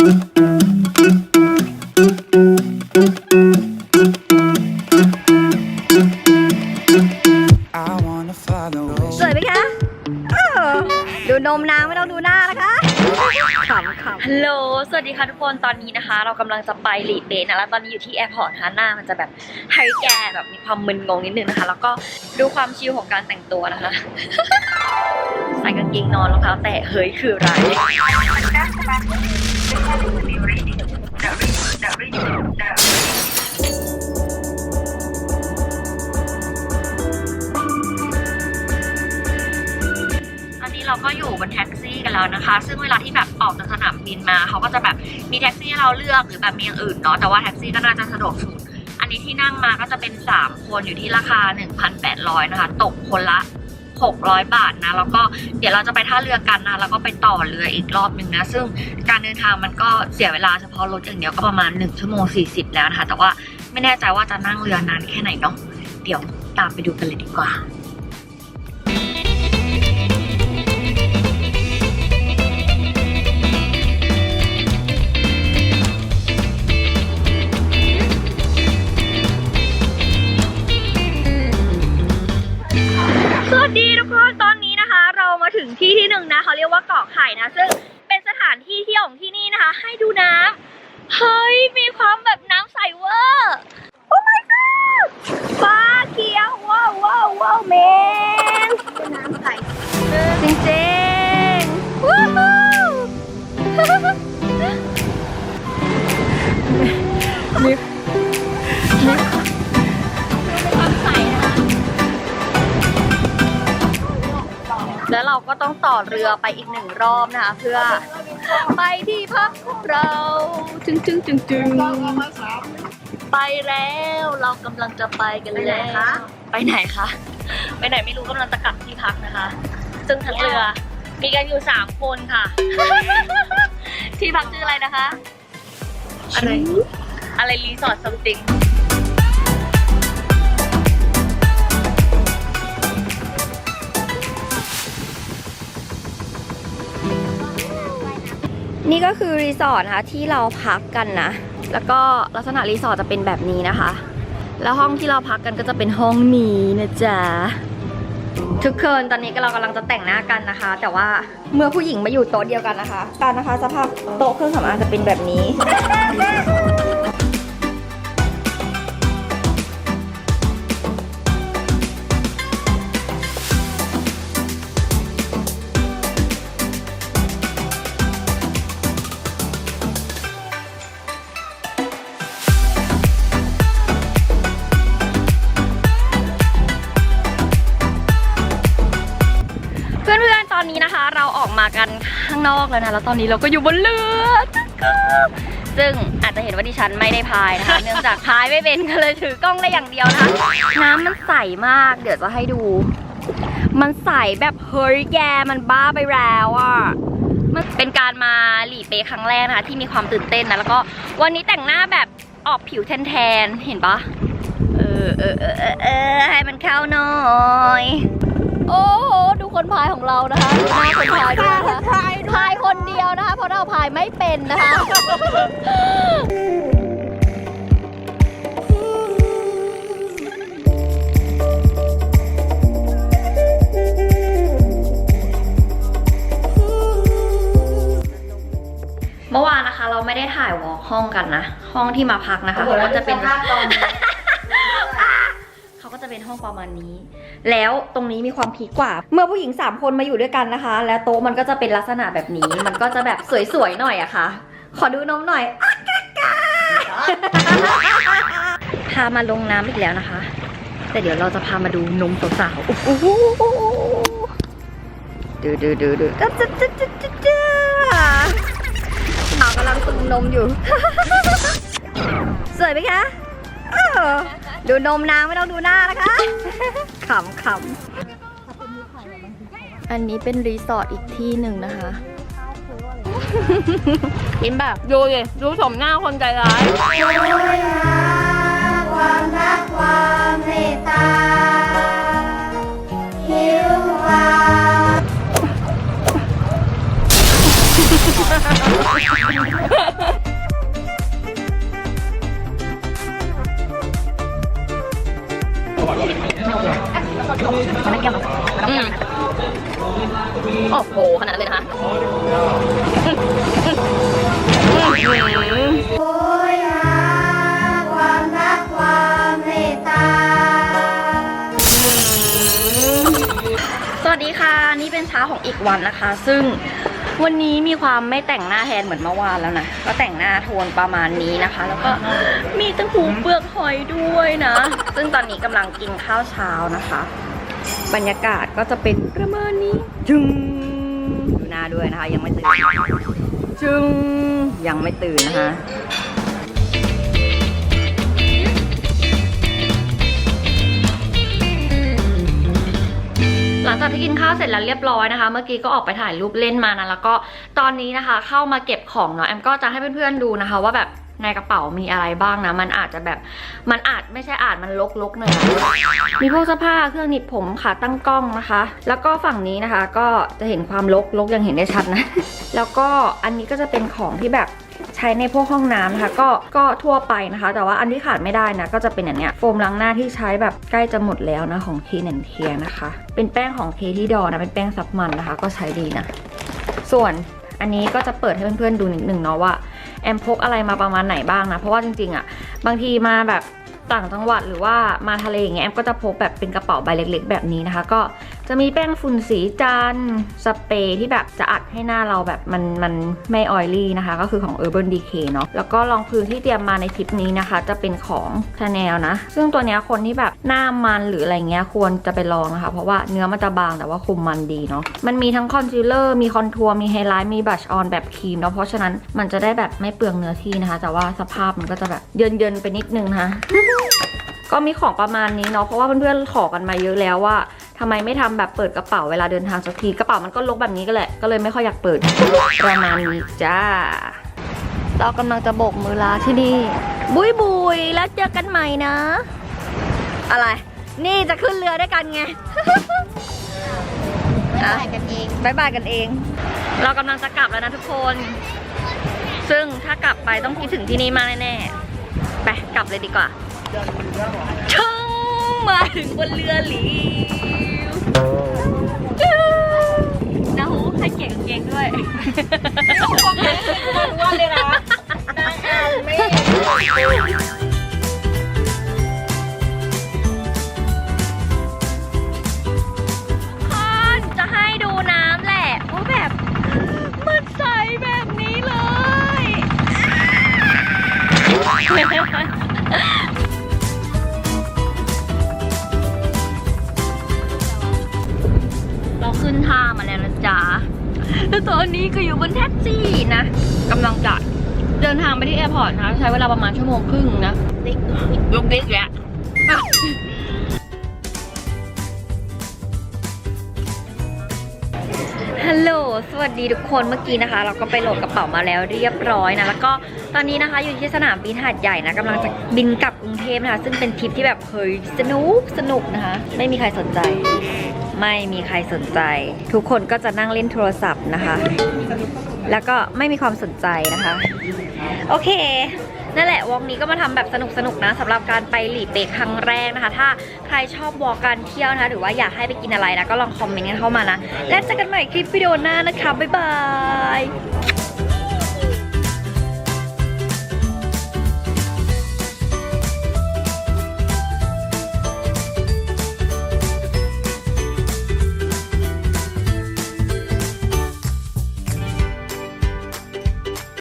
I wanna follow สวยไหมคะเออดูนมนางไม่ต้องดูหน้านะคะขำขำ ฮัลโหล สวัสดีค่ะทุกคน ตอนนี้นะคะ เรากำลังจะไปหลีเปนะ แล้วตอนนี้อยู่ที่แอร์พอร์ตฮาน่ามันจะแบบไฮแกแบบมีความมึนงงนิดนึงนะคะ แล้วก็ดูความชิลของการแต่งตัวนะคะ ใส่กางเกงนอนรองเท้าแตะเฮ้ยคืออะไรตอนนี้เราก็อยู่บนแท็กซี่กันแล้วนะคะ ซึ่งเวลาที่แบบออกจากสนามบินมาเขาก็จะแบบมีแท็กซี่เราเลือกหรือแบบมีอย่างอื่นเนาะ แต่ว่าแท็กซี่ก็น่าจะสะดวกสุด อันนี้ที่นั่งมาก็จะเป็น 3 คนอยู่ที่ราคา 1,800 นะคะ ตกคนละ 600 บาทนะ แล้วก็เดี๋ยวเราจะไปท่าเรือกันนะ แล้วก็ไปต่อเรืออีกรอบหนึ่งนะ ซึ่งการเดินทางมันก็เสียเวลาเฉพาะรถอย่างเดียวก็ประมาณ 1 ชั่วโมง 40 แล้วนะคะ แต่ว่าไม่แน่ใจว่าจะนั่งเรือนานแค่ไหนเนาะ เดี๋ยวตามไปดูกันเลยดีกว่า ที่ที่หนึ่งนะเขาเรียกว่าเกาะไข่นะ ซึ่งเป็นสถานที่เที่ยวของที่นี่นะคะ ให้ดูน้ำเฮ้ย มีความแบบน้ำใสเวอร์โอ้ my god ฟ้าเขียวว้าวว้าวว้าวแมนน้ำใสจริงจริง เรือไปอีกหนึ่งรอบนะคะ เพื่อไปที่พักของเราจึงจึงจึงจึงไปแล้วเรากำลังจะไปกันแล้วไปไหนคะไปไหนไม่รู้กำลังจะกลับที่พักนะคะ ซึ่งทั้งเรือมีกันอยู่สามคนค่ะ ที่พักชื่ออะไรนะคะ อะไรอะไรรีสอร์ทซัมติง นี่ก็คือรีสอร์ทนะคะที่เราพักกันนะ แล้วก็ลักษณะรีสอร์ทจะเป็นแบบนี้นะคะ แล้วห้องที่เราพักกันก็จะเป็นห้องนี้นะจ๊ะทุกคนตอนนี้ก็เรากำลังจะแต่งหน้ากันนะคะ แต่ว่าเมื่อผู้หญิงมาอยู่โต๊ะเดียวกันนะคะการนะคะสภาพโต๊ะเครื่องสำอางจะเป็นแบบนี้ พื่อนๆ ตอนนี้นะคะ เราออกมากันข้างนอกแล้วนะ แล้วตอนนี้เราก็อยู่บนเรือซึ่งอาจจะเห็นว่าดิฉันไม่ได้พายนะคะ เนื่องจากพายไม่เป็นก็เลยถือกล้องได้อย่างเดียวนะคะ น้ำมันใสมาก เดี๋ยวจะให้ดู มันใสแบบเฮ้ยแกมันบ้าไปแล้วอะมันเป็นการมาหลีเปครั้งแรกนะคะที่มีความตื่นเต้นนะ แล้วก็วันนี้แต่งหน้าแบบออกผิวแทนๆ เห็นปะเออเออเออเออเออให้มันเข้าหน่อย โอ้โหดูคนพายของเรานะคะดูหน้าคนพายด้วยนะคะพายคนเดียวนะคะ เพราะเราพายไม่เป็นนะคะ เมื่อวานนะคะ เราไม่ได้ถ่ายวอล์กห้องกันนะ ห้องที่มาพักนะคะเขาก็จะเป็นเขาก็ จะเป็นห้องประมาณนี้ แล้วตรงนี้มีความพีกว่า เมื่อผู้หญิง 3 คนมาอยู่ด้วยกันนะคะ แล้วโต๊ะมันก็จะเป็นลักษณะแบบนี้ มันก็จะแบบสวยๆหน่อยอะคะ่ะ ขอดูนมหน่อยพามาลงน้ำอีกแล้วนะคะ แต่เดี๋ยวเราจะพามาดูนมสาวๆโอ้โหดูดูดูดูจ้าจ้าจ้าจ้าจ้าจ้าสากำลังตุมนมอยู่ สวยไหมคะ ดูนมนางไม่ต้องดูหน้านะคะขำขำอันนี้เป็นรีสอร์ทอีกที่หนึ่งนะคะ กินแบบดูดิดูสมหน้าคนใจร้ายความรักความเมตตา นาดนั้นเลยนะคะโอยหาความรักความเมตตาสวัสดีค่ะ นี่เป็นเช้าของอีกวันนะคะ ซึ่งวันนี้มีความไม่แต่งหน้าแทนเหมือนเมื่อวานแล้วนะ ก็แต่งหน้าโทนประมาณนี้นะคะ แล้วก็มีตั้งหูเปลือกหอยด้วยนะ ซึ่งตอนนี้กำลังกินข้าวเช้านะคะ บรรยากาศก็จะเป็นประมาณนี้จึง ดูหน้าด้วยนะคะ ยังไม่ตื่นจึงยังไม่ตื่นนะคะหลังจากที่กินข้าวเสร็จแล้วเรียบร้อยนะคะ เมื่อกี้ก็ออกไปถ่ายรูปเล่นมานะแล้วก็ตอนนี้นะคะ เข้ามาเก็บของเนาะแอมก็จะให้เพื่อนๆดูนะคะ ว่าแบบ ในกระเป๋ามีอะไรบ้างนะ มันอาจจะแบบ มันอาจไม่ใช่อาจมันลกๆหน่อยนะมีพวกเสื้อผ้าเครื่องหนีบผมขาตั้งกล้องนะคะ แล้วก็ฝั่งนี้นะคะ ก็จะเห็นความลกลกยังเห็นได้ชัดนะ แล้วก็อันนี้ก็จะเป็นของที่แบบใช้ในพวกห้องน้ำนะคะก็ก็ทั่วไปนะคะ แต่ว่าอันที่ขาดไม่ได้นะ ก็จะเป็นอย่างเนี้ยโฟมล้างหน้าที่ใช้แบบใกล้จะหมดแล้วนะของ k ี n เทียนะคะ เป็นแป้งของเคที่ดอนะเป็นแป้งซับมันนะคะ ก็ใช้ดีนะ ส่วนอันนี้ก็จะเปิดให้เพื่อนๆดูนิดหนึ่งเนาะว่า แอมพกอะไรมาประมาณไหนบ้างนะ เพราะว่าจริงๆอะ่ะบางทีมาแบบต่างจังหวัดหรือว่ามาทะเลอย่างเงี้ยแอมก็จะพกแบบเป็นกระเป๋าใบเล็ก ๆ แบบนี้นะคะ ก็ จะมีแป้งฝุ่นสีจันสเปรย์ที่แบบจะอัดให้หน้าเราแบบมันมันไม่ออยลี่นะคะ ก็คือของ Urban Decay เนาะแล้วก็รองพื้นที่เตรียมมาในทริปนี้นะคะ จะเป็นของ Chanel นะ ซึ่งตัวเนี้ยคนที่แบบหน้ามันหรืออะไรเงี้ยควรจะไปลองนะคะ เพราะว่าเนื้อมันจะบางแต่ว่าคุมมันดีเนาะมันมีทั้งคอนซีลเลอร์มีคอนทัวร์มีไฮไลท์มีบัชออนแบบครีมเนาะเพราะฉะนั้นมันจะได้แบบไม่เปลืองเนื้อที่นะคะ แต่ว่าสภาพมันก็จะแบบเยินๆไปนิดนึงนะคะ ก็มีของประมาณนี้เนาะเพราะว่าเพื่อนๆขอกันมาเยอะแล้วว่าทำไมไม่ทำแบบเปิดกระเป๋าเวลาเดินทางสักทีกระเป๋ามันก็ลกแบบนี้ก็แหละก็เลยไม่ค่อยอยากเปิดประมาณนี้จ้า เรากำลังจะโบกมือลาที่นี่บุยบุยแล้วเจอกันใหม่นะ อะไร นี่จะขึ้นเรือด้วยกันไงบายบายกันเองบายบายกันเอง เรากำลังจะกลับแล้วนะทุกคน ซึ่งถ้ากลับไปต้องคิดถึงที่นี่มากแน่ๆ ไปกลับเลยดีกว่า ชึ้งมาถึงบนเรือหลิวจู๊นะฮูให้เกียรติกางเกงด้วยวันเลยนะคน ขึ้นท่ามาแล้วนะจ๊ะแล้วตอนนี้ก็อยู่บนแท็กซี่นะกำลังจะเดินทางไปที่แอร์พอร์ตนะคะใช้เวลาประมาณชั่วโมงครึ่งนะยกดิ๊กแล้วฮัลโหล สวัสดีทุกคน เมื่อกี้นะคะ เราก็ไปโหลดกระเป๋ามาแล้วเรียบร้อยนะ แล้วก็ตอนนี้นะคะอยู่ที่สนามบินหาดใหญ่นะกำลังจะบินกลับกรุงเทพนะคะ ซึ่งเป็นทริปที่แบบเฮ้ยสนุกสนุกนะคะ ไม่มีใครสนใจ ไม่มีใครสนใจ ทุกคนก็จะนั่งเล่นโทรศัพท์นะคะ แล้วก็ไม่มีความสนใจนะคะ โอเคนั่นแหละวอล์กนี้ก็มาทำแบบสนุกๆนะสำหรับการไปหลีเป๊กครั้งแรกนะคะ ถ้าใครชอบวอล์กการเที่ยวนะคะ หรือว่าอยากให้ไปกินอะไรนะก็ลองคอมเมนต์กันเข้ามานะ แล้วเจอกันใหม่คลิปวิดีโอหน้านะคะบ๊ายบาย